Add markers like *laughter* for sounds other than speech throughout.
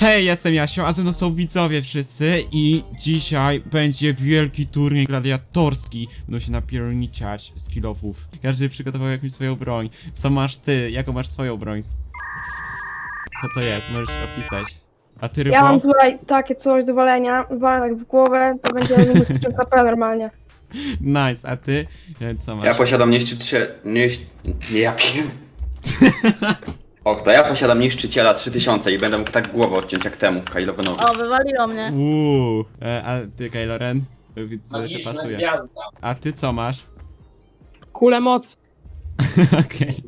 Hej, jestem Jasio, a ze mną są widzowie wszyscy i dzisiaj będzie wielki turniej gladiatorski. Będą się napierniczać z kilofów. Każdy przygotował jakąś swoją broń. Co masz ty? Jaką masz swoją broń? Co to jest? Możesz opisać. A ty, Rybo? Ja mam tutaj takie coś do walenia, walę tak w głowę, to będzie *laughs* minus 1000 HP normalnie. Nice, a ty? E, Co masz? Ja posiadam niszczyciel... Nisz... Nie, ja. *laughs* O, to ja posiadam niszczyciela 3000 i będę mógł tak głowę odciąć jak temu, Kylo Benowi. O, wywaliło mnie. Uuu, e, a ty, Kylo Ren? Widzę, że Magiczna pasuje. gwiazda. A ty co masz? *laughs* Kule moc. Okej.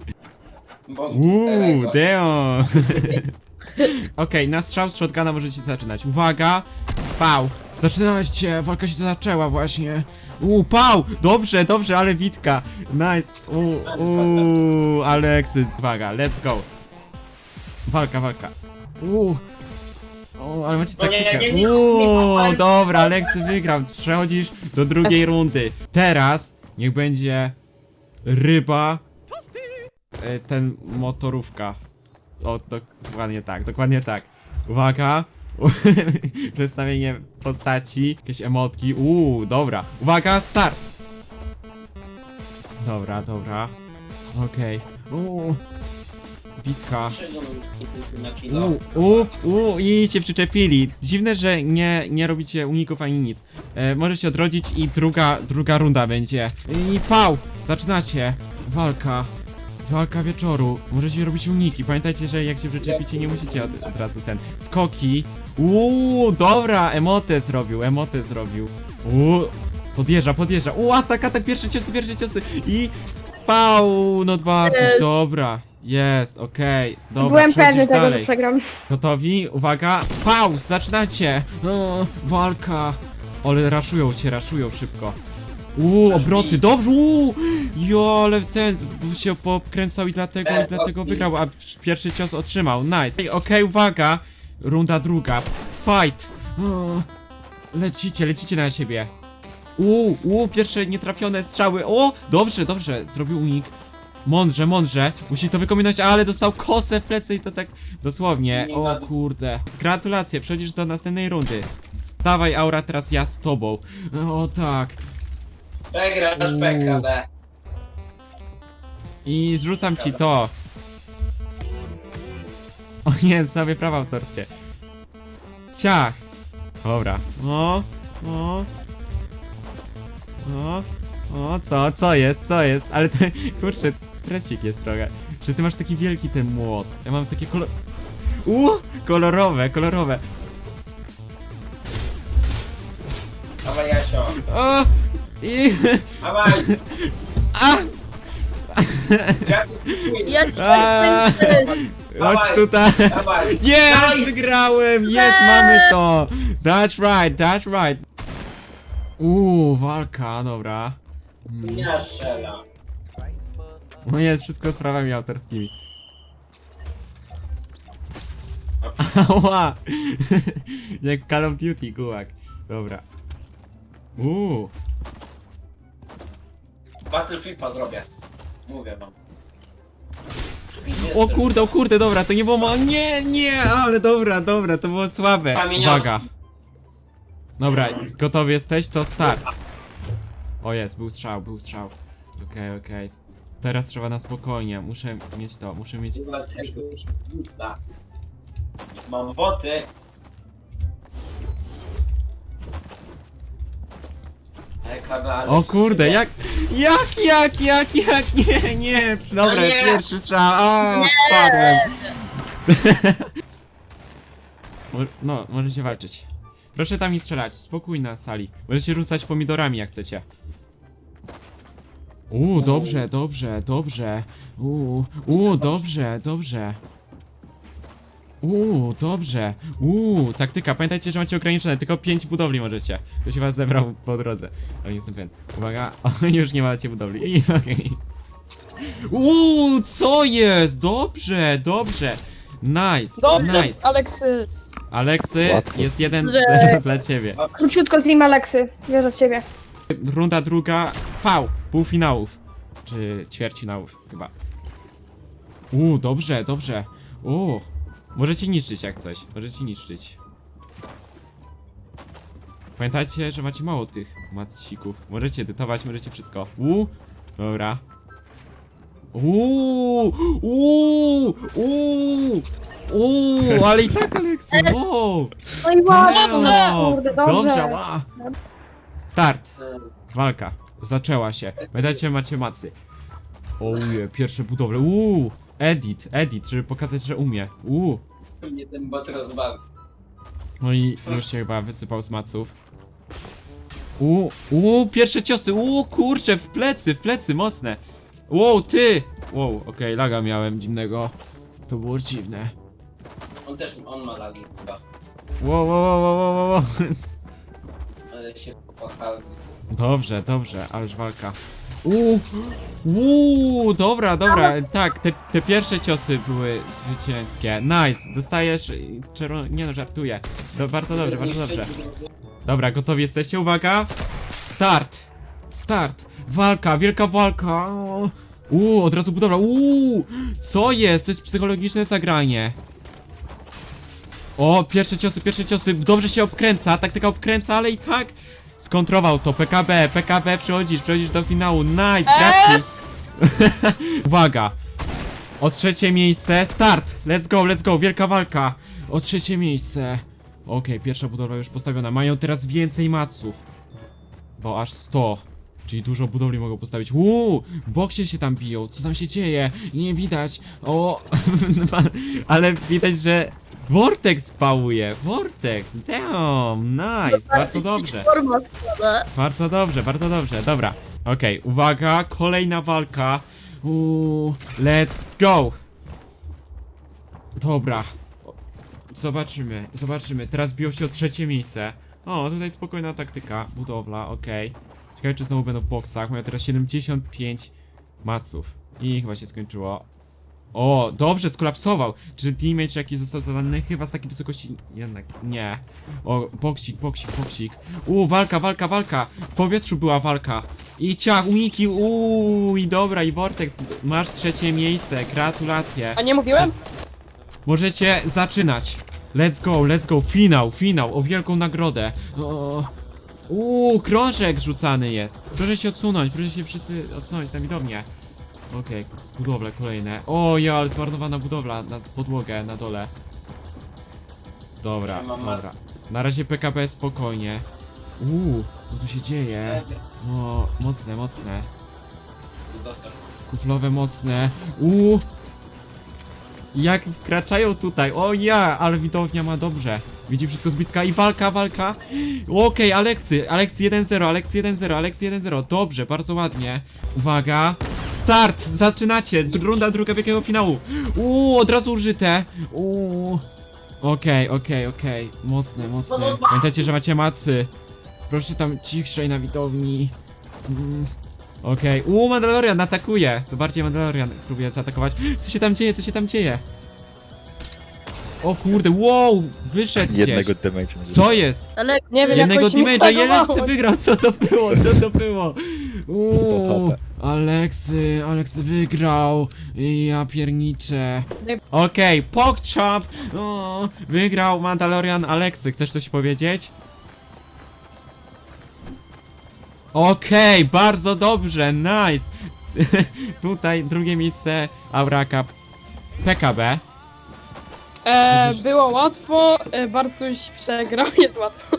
Bądź Uuu, czterego. damn. *laughs* Okej, na strzał z shotguna możecie zaczynać. Uwaga! Pał! Zaczynać się, walka się zaczęła właśnie. Uuu, pał! Dobrze, dobrze, ale witka. Nice. Uuu, uuu, Aleksy. Uwaga, let's go. Walka, walka. Uuu. O, ale macie No nie, taktykę. nie, nie, nie, Uuu, nie, nie, dobra, Aleksy wygrał. Przechodzisz do drugiej rundy. Teraz niech będzie ryba e, ten motorówka. S- O, dokładnie tak, dokładnie tak. Uwaga. *laughs* Przedstawienie postaci, jakieś emotki. Uuu, dobra. Uwaga, start. Dobra, dobra. Okej. Uuu. Kilo. Uuu, uuu, uuu, i się przyczepili. Dziwne, że nie, nie robicie uników ani nic. E, może się odrodzić i druga, druga runda będzie. I pał! Zaczynacie. Walka. Walka wieczoru. Możecie robić uniki. Pamiętajcie, że jak się przyczepicie, nie musicie od, od razu ten. Skoki. Uuu, dobra, emotę zrobił, emotę zrobił. Uuu, podjeżdża, podjeżdża. Uuu, atak, atak, pierwsze ciosy, pierwsze ciosy. I pał, no Jest. dobra. Jest, okej, dobra, Byłem pewny tego, dalej. że przegram. Gotowi? Uwaga! Pauz! Zaczynacie! No, walka! Ale raszują cię, raszują szybko. Uuu, obroty, dobrze! Uuu! Jo, ale ten się pokręcał i dlatego, i dlatego wygrał, a pierwszy cios otrzymał. Nice. Ej, Okej, uwaga! Runda druga. Fight! O, lecicie, lecicie na siebie. Uuu, uuu, pierwsze nietrafione strzały. O! Dobrze, dobrze, zrobił unik. Mądrze, mądrze. Musi to wykombinować, ale dostał kosę w plecy i to tak dosłownie. Nie O kurde. Gratulacje, przechodzisz do następnej rundy. Dawaj, Aura, teraz ja z tobą. O tak. Przegrasz Uuu. PKB. I rzucam ci to. O nie, sobie prawa autorskie. Ciach. Dobra. O, o. O, o, co, co jest, co jest? Ale ty, kurczę, stresik jest trochę. Czy ty masz taki wielki ten młot? Ja mam takie kolor... Uuu, kolorowe, kolorowe. Dawaj Jasio. O, i... Dawaj. A! Ja tu A! Chodź Dawaj. tutaj. Dawaj. Yes, wygrałem! Yes, mamy to! That's right, that's right. Uuu, walka, dobra. Ja strzelam. No jest wszystko sprawami autorskimi. Ała! *laughs* Jak Call of Duty, kułak. Dobra. Uuu. Battlefielda zrobię. Mówię wam. O kurde, o kurde, dobra, to nie było mo... Nie, nie, ale dobra, dobra, to było słabe. Uwaga. Dobra, gotowy jesteś? To start. O jest, był strzał, był strzał. Okej, okej. Teraz trzeba na spokojnie, muszę mieć to, muszę mieć... Chyba tego rzuca. Mam boty. O kurde, jak... Jak, jak, jak, jak, nie, nie, dobra, No nie. pierwszy strzał, o, padłem. *laughs* No, możecie walczyć. Proszę tam nie strzelać, spokój na sali. Możecie rzucać pomidorami jak chcecie. Uuu, dobrze, dobrze, dobrze. Uuu, uuu, dobrze, dobrze. Uuu, dobrze. Uuu, taktyka. Pamiętajcie, że macie ograniczone, tylko 5 budowli możecie. To się was zebrał po drodze. Ale nie jestem pewien. Uwaga, *laughs* o, już nie macie budowli. I okej. Uuu, co jest? Dobrze, dobrze. Nice, Dobrze, nice. Aleksy. Aleksy, Łatwo. jest jeden Że- z, *laughs* dla ciebie. Króciutko z nim Aleksy, wierzę w ciebie. Runda druga, pał, półfinałów. Czy ćwierćfinałów chyba. Uuu, dobrze, dobrze. Uuu, Możecie niszczyć jak coś, możecie niszczyć. Pamiętajcie, że macie mało tych macików. Możecie edytować, możecie wszystko. Uuu, dobra. Uuu, uuu, uuu, uuu, ale i tak Aleksy, wow. No i kurde, dobrze. Dobrze, ła. Start. Walka. Zaczęła się. Pamiętajcie, macie macy. Ouje, pierwsze budowle. Uuu. Edit, edit, żeby pokazać, że umie. Uuu. Mnie ten bot rozbawi. No i już się chyba wysypał z maców. Uuu, uuu, pierwsze ciosy. Uuu, kurczę, w plecy, w plecy, mocne. Wow, ty. Wow, okej, laga miałem dziwnego. To było dziwne. On też, on ma lagi chyba. Wow, wow, wow, wow, wow, wow. Ale się popłakałem. Dobrze, dobrze, ależ walka. Uuu, uuu, dobra, dobra, tak, te, te pierwsze ciosy były zwycięskie. Nice, dostajesz czerwono... nie no, żartuję. Do, bardzo dobrze, bardzo dobrze. Dobra, gotowi jesteście? Uwaga! Start! Start! Walka, wielka walka! Uuu, od razu budowla. Uuu! Co jest? To jest psychologiczne zagranie. O, pierwsze ciosy, pierwsze ciosy. Dobrze się obkręca, taktyka obkręca, ale i tak skontrował to. PKB, PKB, przechodzisz, przechodzisz do finału. Nice, gratki. *laughs* Uwaga. O trzecie miejsce, start! Let's go, let's go, wielka walka. O trzecie miejsce. Okej, pierwsza budowla już postawiona. Mają teraz więcej maców. Bo aż 100. Czyli dużo budowli mogą postawić. Uuu, boksie się tam biją. Co tam się dzieje? Nie widać. O, *laughs* ale widać, że Vortex pałuje. Vortex, damn, nice, bardzo dobrze. Bardzo dobrze, bardzo dobrze, dobra. Okej, uwaga, kolejna walka. Uuu, let's go! Dobra. Zobaczymy, zobaczymy. Teraz biją się o trzecie miejsce. O, tutaj spokojna taktyka, budowla, okej. Ciekawe, czy znowu będą w boksach. Mają teraz 75 maców. I chyba się skończyło. O, dobrze, skolapsował. Czy damage jaki został zadany? Chyba z takiej wysokości... Jednak nie. O, boksik, boksik, boksik. Uuu, walka, walka, walka. W powietrzu była walka. I ciach, uniki, uuu, i dobra, i Vortex, masz trzecie miejsce, gratulacje. A nie mówiłem? Możecie zaczynać. Let's go, let's go, finał, finał, o wielką nagrodę. O, uuu, krążek rzucany jest. Proszę się odsunąć, proszę się wszyscy odsunąć na widownię. Okej, budowle kolejne. O, ja, ale zmarnowana budowla na podłogę, na dole. Dobra, dobra. Na razie PKP spokojnie. Uuu, co tu się dzieje? O, mocne, mocne. Kuflowe mocne. Uuu. Jak wkraczają tutaj. O ja, ale widownia ma dobrze. Widzi wszystko z bliska i walka, walka. Okej, Aleksy. Aleksy 1-0, Aleksy 1-0, Aleksy 1-0. Dobrze, bardzo ładnie. Uwaga. Start! Zaczynacie. Runda druga wielkiego finału. Uuu, od razu użyte. Uuu. Okej, okej, okej. Mocne, mocne. Pamiętajcie, że macie macy. Proszę tam cichszej na widowni. Mm. Okej, okay. uuu, Mandalorian atakuje! To bardziej Mandalorian próbuje zaatakować. Co się tam dzieje, co się tam dzieje? O kurde, wow, wyszedł Jednego gdzieś. damage'a. Co jest? Ale Nie wiem, Jednego jakoś mi damage'a, stagowało. Aleksy wygrał, co to było, co to było? Uuu. Aleksy, Aleksy wygrał, ja pierniczę. Okej, okay, PogChamp, o, wygrał Mandalorian Aleksy, chcesz coś powiedzieć? Okej, bardzo dobrze, nice. *laughs* Tutaj drugie miejsce Auraka PKB. E, było łatwo, e, Bartuś przegrał, *laughs* jest łatwo.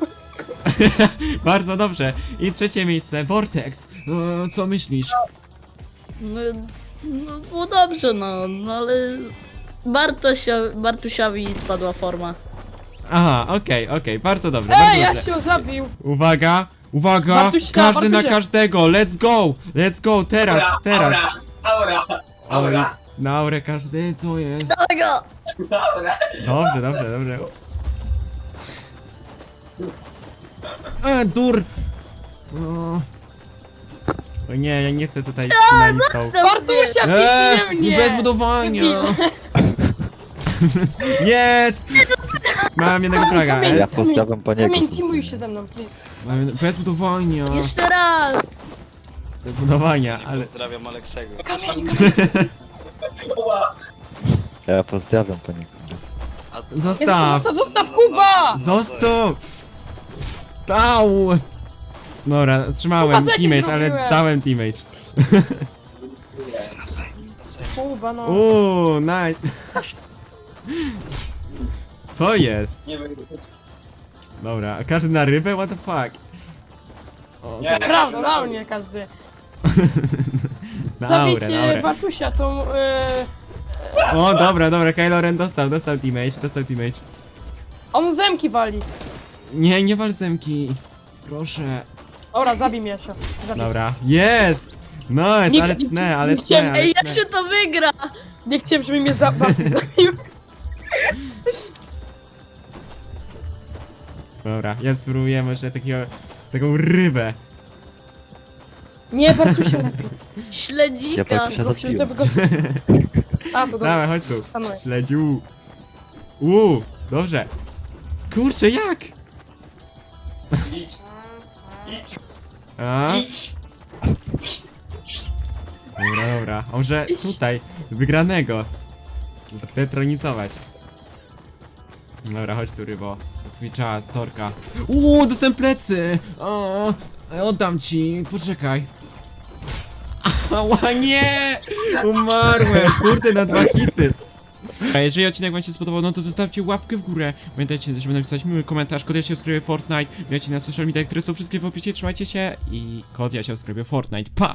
*laughs* Bardzo dobrze. I trzecie miejsce Vortex. O, co myślisz? No, no było dobrze, no, no ale Bartosia, Bartusiowi spadła forma. Aha, okej, okej, bardzo dobrze, Ej, bardzo dobrze. Jasiu zabił! Uwaga, uwaga, Bartuś, każdy na Bartusia. każdego, let's go, let's go, teraz, Aura, teraz. Aura, aura, aura, Na aurę każdy, co jest? Aura. Dobrze, dobrze, dobrze. E, dur! O. o nie, ja nie chcę tutaj z finalistą. Bartusia, Eee, piszcie mnie! nie bez budowania! *laughs* Jest! Mam jednego fraga, Kamień, Ja pozdrawiam paniego. Kamień, teamuj się ze mną, please. Mam jedno- Bez budowania, Jeszcze raz! bez budowania, ale... Pozdrawiam Aleksego. Kamień, Ła. Ja pozdrawiam paniego. Jest, Zostaw! zostaw, zostaw Kuba! Zostaw! Dał! Dobra, trzymałem Kuba, co ja ci teammate, ale zrobiłem? dałem teammate. Kuba, no. Uuu, nice. Co jest? Nie wiem. Dobra, a każdy na rybę? What the fuck? O, Nie. Prawda, na mnie każdy. *laughs* Dobra, Zabić e, tą... E, O, dobra, dobra, Kylo Ren dostał, dostał teammate, dostał teammate. on zemki wali. Nie, nie wal zemki. Proszę. Dobra, zabij mnie się. Zabij. Dobra, jest! Nice, Nie- ale nie- tnę, ale chciałem- tnę, ale Ej, jak się to wygra? Nie chciałem, żeby mnie za *laughs* zabił. Dobra, ja spróbuję może takiego, taką rybę. Nie, Bartusia lepiej. Śledzika. Ja Bartusia Go wziąć, zabiłem. żeby go- A, to dobra. Dawaj, chodź tu. Szanuję. Śledziu. Uuu, dobrze. Kurczę, jak? Idź. Idź. A? Idź. Dobra, dobra. A może tutaj, wygranego. Zdetronicować. Dobra, chodź tu, rybo. Twój czas, sorka. Uuu, dostałem plecy! O, oddam ci, poczekaj. Ała, nie! Umarłem, kurde, na dwa hity. A jeżeli odcinek wam się spodobał, no to zostawcie łapkę w górę. Pamiętajcie żeby napisać miły komentarz, kod ja się subskrybuję Fortnite. Wiecie na social media, które są wszystkie w opisie, trzymajcie się i kod ja się subskrybuję Fortnite. Pa!